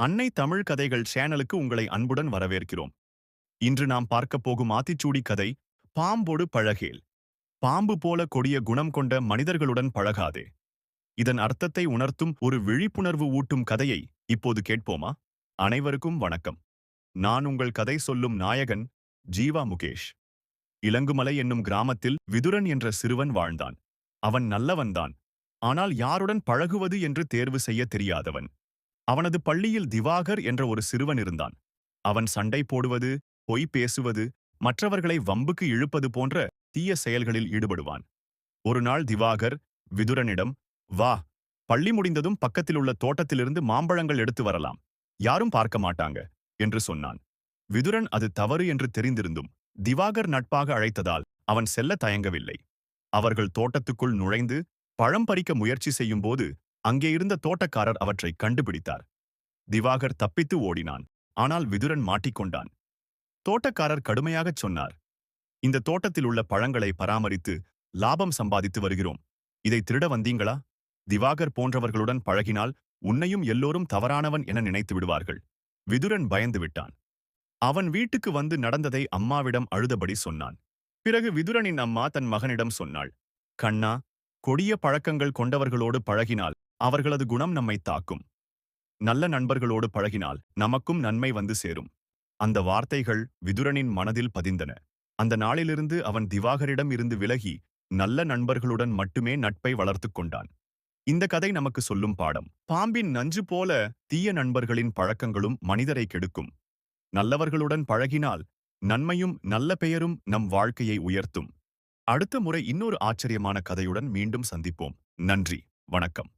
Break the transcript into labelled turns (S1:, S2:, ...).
S1: அன்னை தமிழ் கதைகள் சேனலுக்கு உங்களை அன்புடன் வரவேற்கிறோம். இன்று நாம் பார்க்கப் போகும் ஆத்திச்சூடி கதை பாம்போடு பழகேல். பாம்பு போல கொடிய குணம் கொண்ட மனிதர்களுடன் பழகாதே. இதன் அர்த்தத்தை உணர்த்தும் ஒரு விழிப்புணர்வு ஊட்டும் கதையை இப்போது கேட்போமா? அனைவருக்கும் வணக்கம். நான் உங்கள் கதை சொல்லும் நாயகன் ஜீவா முகேஷ். இலங்குமலை என்னும் கிராமத்தில் விதுரன் என்ற சிறுவன் வாழ்ந்தான். அவன் நல்லவன்தான். ஆனால் யாருடன் பழகுவது என்று தேர்வு செய்ய தெரியாதவன். அவனது பள்ளியில் திவாகர் என்ற ஒரு சிறுவன் இருந்தான். அவன் சண்டை போடுவது பொய் பேசுவது மற்றவர்களை வம்புக்கு இழுப்பது போன்ற தீய செயல்களில் ஈடுபடுவான். ஒரு நாள் திவாகர் விதுரனிடம் வா பள்ளி முடிந்ததும் பக்கத்திலுள்ள தோட்டத்திலிருந்து மாம்பழங்கள் எடுத்து வரலாம். யாரும் பார்க்க மாட்டாங்க என்று சொன்னான். விதுரன் அது தவறு என்று தெரிந்திருந்தும் திவாகர் நட்பாக அழைத்ததால் அவன் செல்ல தயங்கவில்லை. அவர்கள் தோட்டத்துக்குள் நுழைந்து பழம் பறிக்க முயற்சி செய்யும்போது அங்கே இருந்த தோட்டக்காரர் அவற்றை கண்டுபிடித்தார். திவாகர் தப்பித்து ஓடினான். ஆனால் விதுரன் மாட்டிக்கொண்டான் தோட்டக்காரர் கடுமையாகச் சொன்னார் இந்த தோட்டத்தில் உள்ள பழங்களை பராமரித்து லாபம் சம்பாதித்து வருகிறோம். இதை திருட வந்தீங்களா? திவாகர் போன்றவர்களுடன் பழகினால் உன்னையும் எல்லோரும் தவறானவன் என நினைத்து விடுவார்கள். விதுரன் பயந்து விட்டான். அவன் வீட்டுக்கு வந்து நடந்ததை அம்மாவிடம் அழுதபடி சொன்னான். பிறகு விதுரனின் அம்மா தன் மகனிடம் சொன்னாள் கண்ணா கொடிய பழக்கங்கள் கொண்டவர்களோடு பழகினால் அவர்களது குணம் நம்மை தாக்கும். நல்ல நண்பர்களோடு பழகினால் நமக்கும் நன்மை வந்து சேரும். அந்த வார்த்தைகள் விதுரனின் மனதில் பதிந்தன. அந்த நாளிலிருந்து அவன் திவாகரிடம் இருந்து விலகி நல்ல நண்பர்களுடன் மட்டுமே நட்பை வளர்த்துக் கொண்டான். இந்த கதை நமக்கு சொல்லும் பாடம். பாம்பின் நஞ்சு போல தீய நண்பர்களின் பழக்கங்களும் மனிதரை கெடுக்கும். நல்லவர்களுடன் பழகினால் நன்மையும் நல்ல பெயரும் நம் வாழ்க்கையை உயர்த்தும். அடுத்த முறை இன்னொரு ஆச்சரியமான கதையுடன் மீண்டும் சந்திப்போம். நன்றி. வணக்கம்.